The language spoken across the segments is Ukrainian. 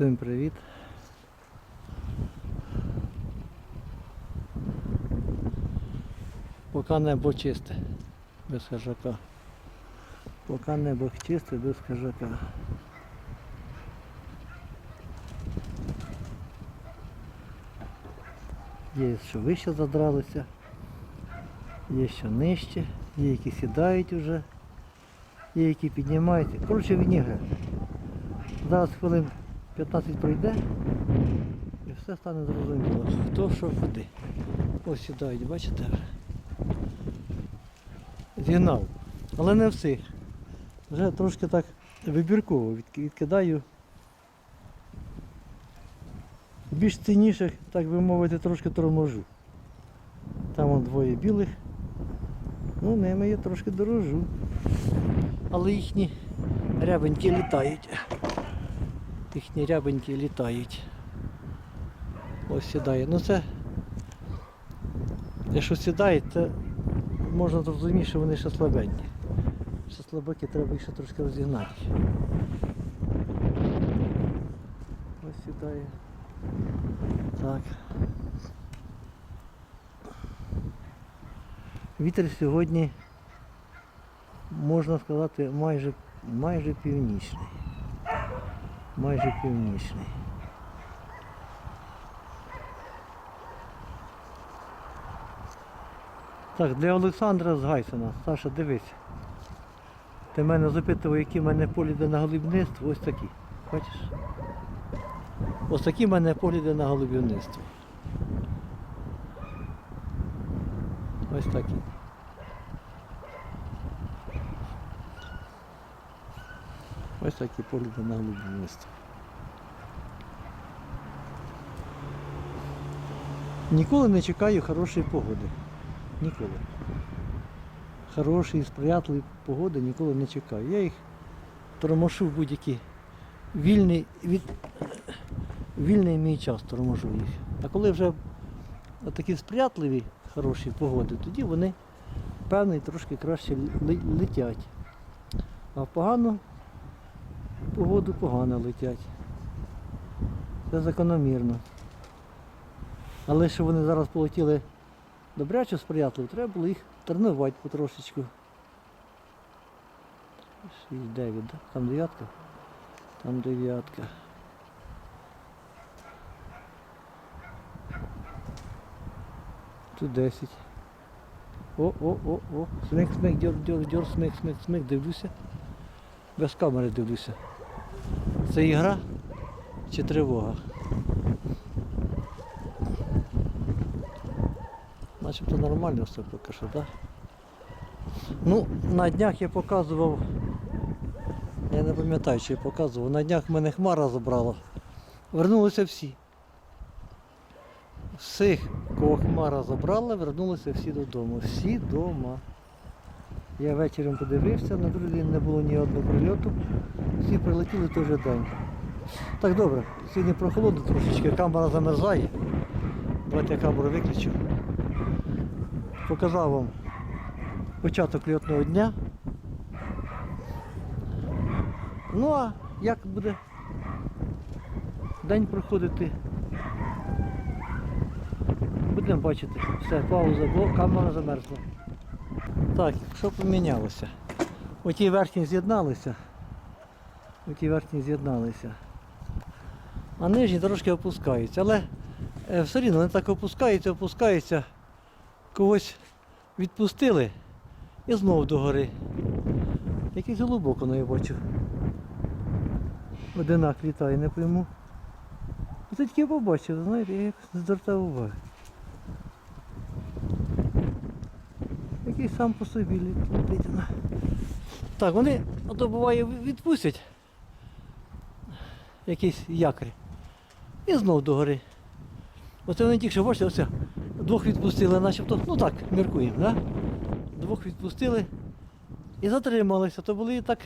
Всім привіт. Поки небо чисте, без хижака. Поки небо чисте, без хижака. Є, що вище задралися, є що нижче, є які сідають вже, є які піднімаються. Коротше, вінігри. Зараз хвилин 15 пройде і все стане зрозуміло. Хто що куди. Ось сідають, бачите. Зігнав. Але не всіх. Вже трошки так вибірково відкидаю. Більш цінніших, так би мовити, трошки торможу. Там вон двоє білих. Ну, ними я трошки дорожу. Але їхні рябенькі літають. Їхні рябенькі літають. Ось сідає. Ну це. Якщо сідають, це можна зрозуміти, що вони ще слабенькі. Ще слабаки треба їх ще трошки розігнати. Ось сідає. Так. Вітер сьогодні, можна сказати, майже, майже північний. Майже північний. Так, для Олександра з Гайсона. Саша, дивись. Ти мене запитував, які в мене погляди на голубівництво. Ось такі. Бачиш? Ось такі в мене погляди на голубівництво. Ось такі. Ось такі погляди на голубівництво. Ніколи не чекаю хорошої погоди. Ніколи. Хорошої, сприятливої погоди ніколи не чекаю. Я їх тормошу в будь-які вільний, від, вільний мій час торможу їх. А коли вже такі сприятливі, хороші погоди, тоді вони певний трошки краще летять. А в погану погоду погано летять. Це закономірно. Але що вони зараз полетіли добряче сприятливо, треба було їх тренувати потрошечку. 6-9, да? Там дев'ятка? Там дев'ятка. Тут 10. О, о, о, о. Смик, смик, дьор, дьор, дьор, смик, смик, смик, дивлюся. Без камери дивлюся. Це ігра чи тривога? Начебто нормально все поки що, так? Ну, на днях я показував, я не пам'ятаю, чи я показував, на днях мене хмара забрала. Вернулися всі. Всіх, кого хмара забрала, вернулися всі додому. Всі вдома. Я вечором подивився, на другий день не було ні одного прильоту. Всі прилетіли той же день. Так добре, сьогодні прохолодно трошечки, камера замерзає. Давайте я камеру виключу. Показав вам початок льотного дня. Ну а як буде день проходити? Будемо бачити. Все, пауза, бо камера замерзла. Так, що помінялося? Оті верхні з'єдналися. Оті верхні з'єдналися. А нижні трошки опускаються. Але е, все рівно вони так опускаються, опускаються. Когось відпустили і знову догори. Якийсь глибоко ну, я бачу. Одинак літає, не пойму. Це тільки побачив, знаєте, я якось не звертав уваги. Який сам по собі літ- Так, вони ото буває відпустять якийсь якорь. І знов догори. Оце вони тільки що бачите, оце двох відпустили, начебто, ну так, міркуємо, да? Двох відпустили і затрималися, то були так,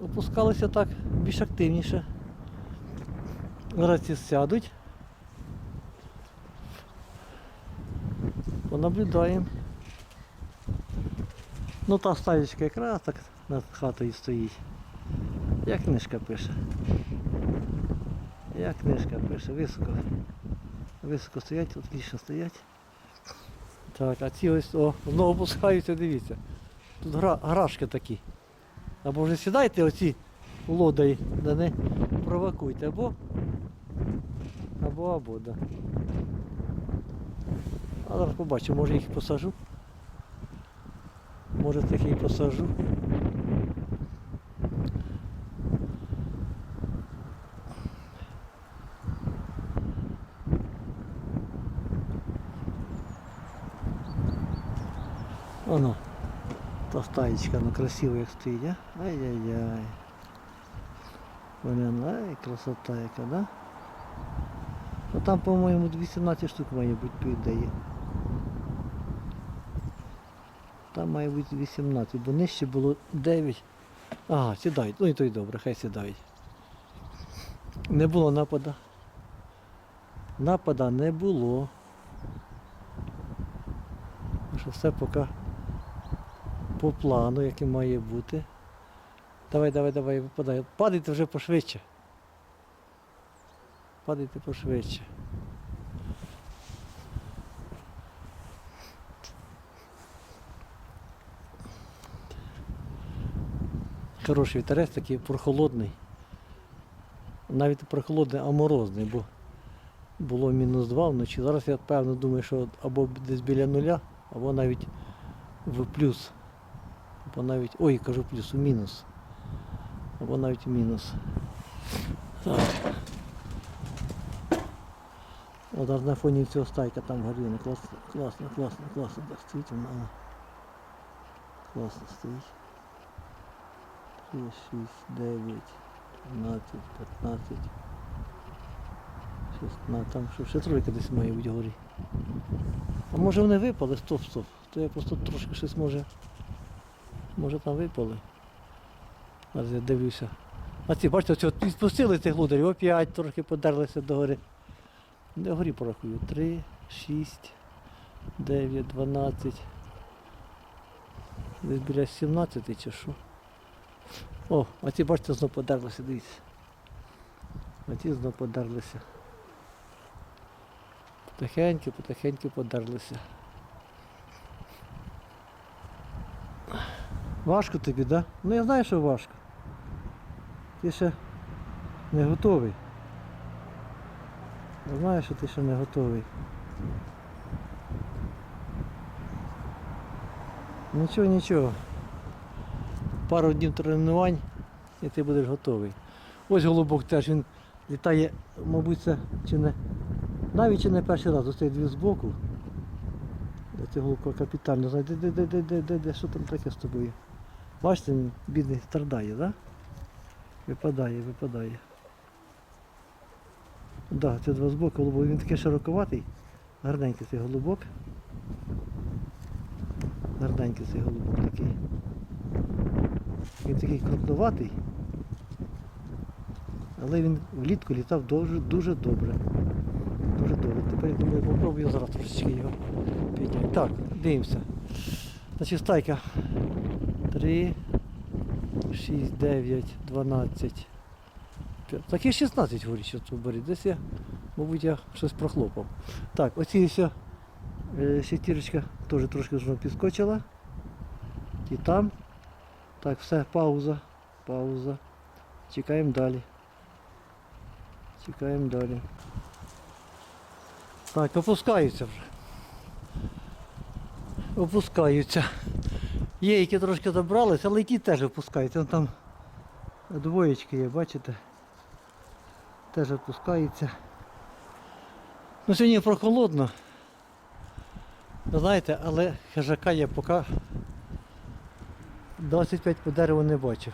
опускалися так більш активніше. Зараз ці сядуть. Понаблюдаємо. Ну та стаєчка якраз так над хатою стоїть. Як книжка пише. Як книжка пише, високо. Високо стоять, отлично стоять. Так, а ці ось о, знову опускаються, дивіться. Тут гра, грашки такі. Або вже сідайте оці лодаї, да не провокуйте, або або або, да. А зараз побачу, може їх посажу. Може і посажу. Оно, та стаєчка, ну красиво як стоїть, а? Ай-яй-яй. Блин, ай, красота яка, да? Ну там, по-моєму, 18 штук має бути по ідеї. Там має бути 18, бо нижче було 9. Ага, сідають. Ну і то й добре, хай сідають. Не було напада. Напада не було. Що все поки по плану, який має бути. Давай, давай, давай, випадай. Падайте вже пошвидше. Падайте пошвидше. Хороший вітерець такий прохолодний. Навіть прохолодний, а морозний, бо було мінус 2 вночі. Зараз я певно думаю, що або десь біля нуля, або навіть в плюс. Або навіть. Ой, кажу плюс, у мінус. Або навіть у мінус. Так. От на фоні цього стайка там горіла. Класно, класно, класно, класно. Так стоїть вона. Класно стоїть. 3, 6, 9, 12, 15, 16. Там що ще тройка десь має бути горі. А може вони випали? Стоп, стоп. То я просто трошки щось може. Може там випали. Зараз я дивлюся. А ці, бачите, от відпустили цих лударів, опять трохи подерлися до гори. Де горі порахую? 3, 6, 9, 12. Десь біля 17 чи що. О, а ці, бачите, знов подерлися, дивіться. А ті знов подерлися. Потихеньку, потихеньку подерлися. Важко тобі, так? Да? Ну я знаю, що важко. Ти ще не готовий. Я знаю, що ти ще не готовий. Нічого, нічого. Пару днів тренувань і ти будеш готовий. Ось голубок теж він літає, мабуть, це чи не. Навіть чи не перший раз, ось цей дві збоку. Це голубка капітально знає, де, де, де, де, де, де, що там таке з тобою? Бачите, він бідний страдає, так? Да? Випадає, випадає. Так, да, це два збоку голубок. Він такий широковатий, гарненький цей голубок. Гарненький цей голубок такий. Він такий крупноватий, але він влітку літав дуже, дуже добре. Дуже добре. Тепер я думаю, попробую зараз трошечки його підняти. Так, дивимося. Значить, стайка 3, 6, 9, 12. Так і 16 горі, що тут беріть. Десь я, мабуть, я щось прохлопав. Так, оці все шестірочка теж трошки вже підскочила. І там. Так, все, пауза. Пауза. Чекаємо далі. Чекаємо далі. Так, опускаються вже. Опускаються. Є, які трошки забралися, але ті теж опускаються. Вон там двоєчки є, бачите? Теж опускаються. Ну сьогодні прохолодно. Знаєте, але хижака я поки 25 по дереву не бачив.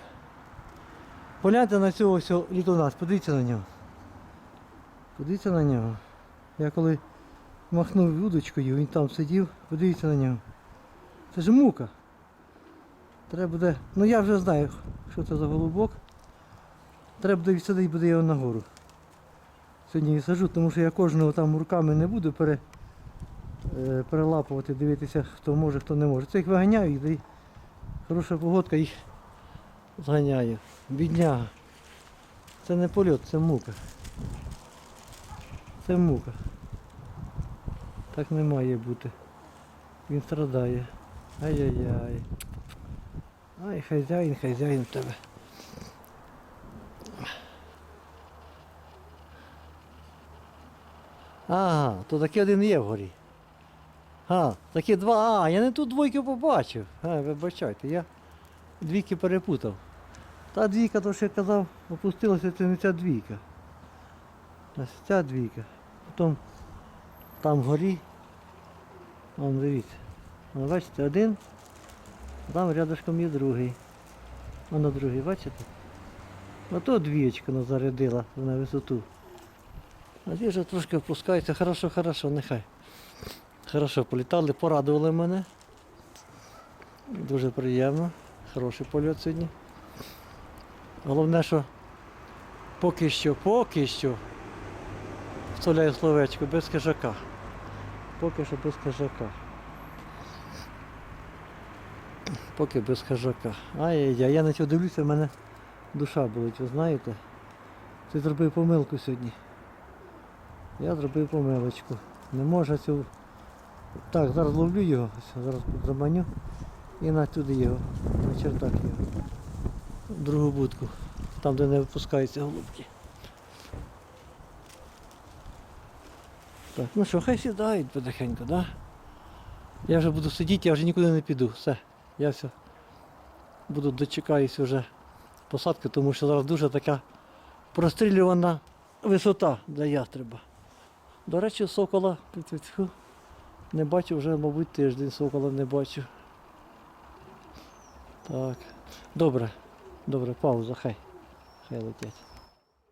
Погляньте на цього всього літуна, подивіться на нього. Подивіться на нього. Я коли махнув удочкою, він там сидів, подивіться на нього. Це ж мука. Треба буде. Ну я вже знаю, що це за голубок. Треба буде відсадити буде його нагору. Сьогодні відсаджу, тому що я кожного там руками не буду пере, е, перелапувати, дивитися, хто може, хто не може. Це їх виганяю, їх, да й хороша погодка їх зганяє. Бідняга. Це не польот, це мука. Це мука. Так не має бути. Він страдає. Ай-яй-яй. Ай, хазяїн, хазяїн в тебе. Ага, то таки один є вгорі. А, такі два. А, я не тут двойки побачив. А, вибачайте, я двійки перепутав. Та двійка, то що я казав, опустилася, це не ця двійка. Ось ця двійка. Потім там вгорі. Вон дивіться. Бачите, один, там рядышком є другий. Воно другий, бачите? Ото двієчка нас зарядила на висоту. А ті вже трошки опускаються. Хорошо, хорошо, нехай. Хорошо, політали, порадували мене. Дуже приємно. Хороший польот сьогодні. Головне, що поки що, поки що, вставляю словечко, без кижака. Поки що без кижака. Поки без хижака. Ай-яй-яй, я на цього дивлюся, в мене душа болить, ви знаєте. Ти зробив помилку сьогодні. Я зробив помилочку. Не можу цю. Так, зараз ловлю його, зараз заманю і на туди його, на чертак його. В другу будку, там де не випускаються голубки. Так, ну що, хай сідають потихеньку, да? Я вже буду сидіти, я вже нікуди не піду. Все. Я все. Буду дочекаюсь вже посадки, тому що зараз дуже така прострілювана висота для ястреба. До речі, сокола не бачу вже, мабуть, тиждень сокола не бачу. Так. Добре, добре, пауза, хай. Хай летять.